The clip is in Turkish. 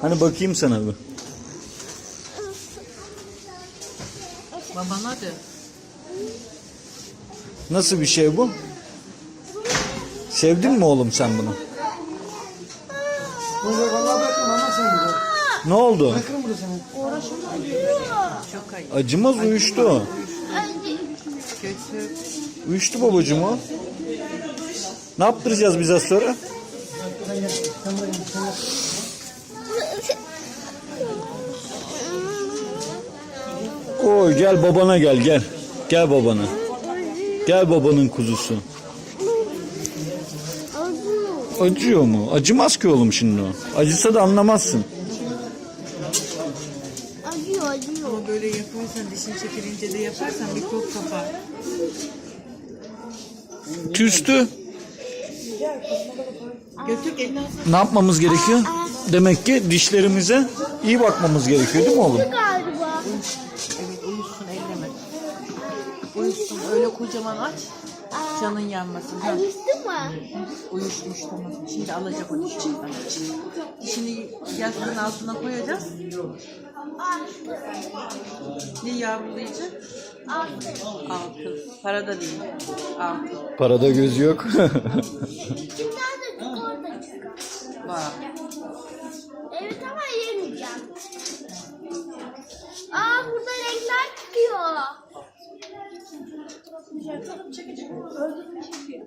Hani bakayım sana bir. Babana de. Nasıl bir şey bu? Sevdin mi oğlum sen bunu? Burada vallahi bırakırım ama sen burada. Ne oldu? Bırakırım burada seni. Çok ayıp. Acımaz uyuştu. Kötü. Uyuştu babacığım o. Ne yaptıracağız biz az sonra? Sen. Sen. Sen Oy gel babana gel gel. Gel babana. Gel babanın kuzusu. Acıyor mu? Acımaz ki oğlum şimdi o. Acısa da anlamazsın. Acıyor acıyor. Ama böyle yaparsan dişin çekilince de yaparsan mikrop kapar. Küstü. Götür elini. Ne yapmamız gerekiyor? Demek ki dişlerimize iyi bakmamız gerekiyor değil mi oğlum? Evet uyusun elleme. Uyusun öyle kocaman aç. Canın yanmasın. Ha. Acısı mı? Uyuşmuş tamam. Şimdi alacak o dişini. Dişini yastığın altına koyacağız. Ne yavrulayacak? Altın. Para da değil. Altın. Parada göz yok. Kimden de orada çık. Var. Evet ama yemeyeceğim. Bıçaklarım çekecek ama öldürmeyecek.